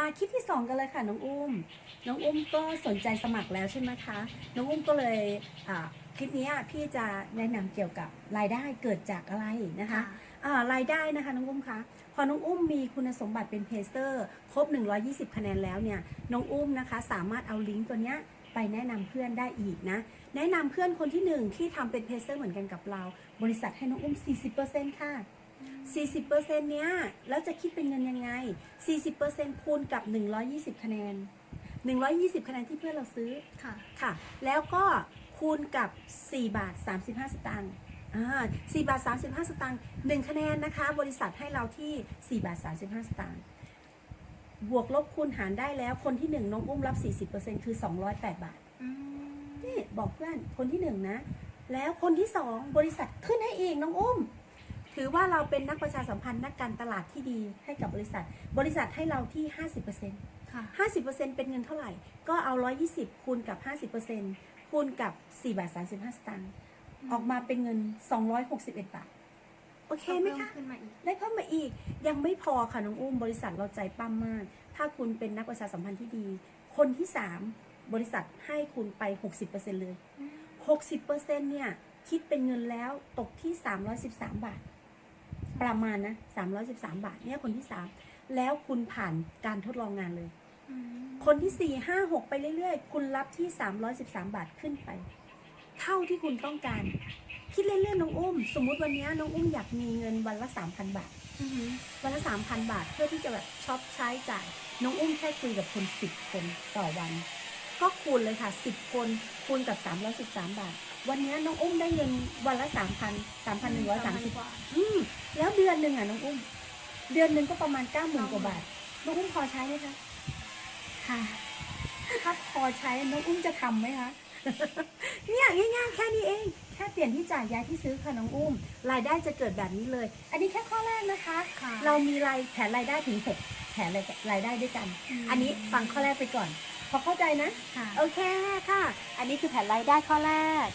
มาคลิปที่ 2 กันเลยค่ะน้องอุ้ม น้องอุ้มก็สนใจสมัครแล้วใช่ไหมคะ น้องอุ้มก็เลยอ่าคลิปนี้พี่จะแนะนำเกี่ยวกับรายได้เกิดจากอะไรนะคะอ่ารายได้นะคะน้องอุ้มคะพอน้องอุ้มมีคุณสมบัติเป็นเพเซอร์ครบ 120 คะแนนแล้วเนี่ยน้องอุ้มนะคะสามารถเอาลิงก์ตัวเนี้ยไปแนะนำเพื่อนได้อีกนะ แนะนำเพื่อนคนที่หนึ่งที่ทำเป็นเพเซอร์เหมือนกันกับเรา บริษัทให้น้องอุ้ม 40%ค่ะ 40%เนี้ยแล้วจะคิดเป็นเงินยังไง 40%คูณกับ 120 คะแนน 120 คะแนนที่เพื่อนเราซื้อค่ะ ค่ะ แล้วก็คูณกับ 4 บาท 35 สตางค์อ่า4บาท 35 สตางค์1คะแนนนะคะ บริษัทให้เราที่ 4 บาท 35 สตางค์บวกลบคูณหารได้แล้วคนที่ 1 น้องอุ้มรับ 40%คือ 208 บาทอืมนี่บอกเพื่อนคนที่ 1 นะ แล้วคนที่ 2 บริษัทขึ้นให้อีกน้องอุ้ม ถือว่าเราเป็นนักประชาสัมพันธ์นักการตลาดที่ดีให้กับบริษัท บริษัทให้เราที่ 50%ค่ะ50%เป็นเงินเท่าไหร่ ก็เอา 120 คูณกับ 50%คูณกับ4บาท35 สตางค์ออกมาเป็นเงิน 261 บาท โอเคไหมคะพิ่ขึ้นมาอีก ได้เพิ่มมาอีกยังไม่พอค่ะน้องอุ้มบริษัทเราใจปั้มมาก ถ้าคุณเป็นนักประชาสัมพันธ์ที่ดี คนที่ 3 บริษัทให้คุณไป 60%เลย 60%เนี่ย คิดเป็นเงินแล้วตกที่ 313 บาท ประมาณนะ313บาทเนี่ยคนที่3แล้วคุณผ่านการทดลองงานเลยอืมคนที่สี่ห้าหกไปเรื่อยๆ คุณรับที่สามร้อยสิบสามบาทขึ้นไป เท่าที่คุณต้องการ คิดเล่นๆน้องอุ้ม สมมุติวันนี้น้องอุ้มอยากมีเงินวันละสามพันบาทอือหือวันละสามพันบาทเพื่อที่จะแบบช็อปใช้จ่าย น้องอุ้มแค่คุยกับคนสิบคนต่อวัน ก็คูณเลยค่ะสิบคนคูณกับสามร้อยสิบสามบาท วันนี้น้องอุ้มได้เงินวันละสามพันสามพันหนึ่งร้อยสามสิบกว่าอืมแล้วเดือนหนึ่งอะน้องอุ้ม เดือนหนึ่งก็ประมาณเก้าหมื่นกว่าบาท น้องอุ้มพอใช้ไหมคะ ค่ะถ้าพอใช้น้องอุ้มจะทำไหมคะ เนี่ยง่ายๆแค่นี้เอง แค่เปลี่ยนที่จ่ายย้ายที่ซื้อค่ะน้องอุ้ม รายได้จะเกิดแบบนี้เลย อันนี้แค่ข้อแรกนะคะค่ะเรามีรายแผนรายได้ถึงหกแผนรายรายได้ด้วยกันมอันนี้ฟังข้อแรกไปก่อน พอเข้าใจนะค่ะโอเคค่ะ อันนี้คือแผนรายได้ข้อแรก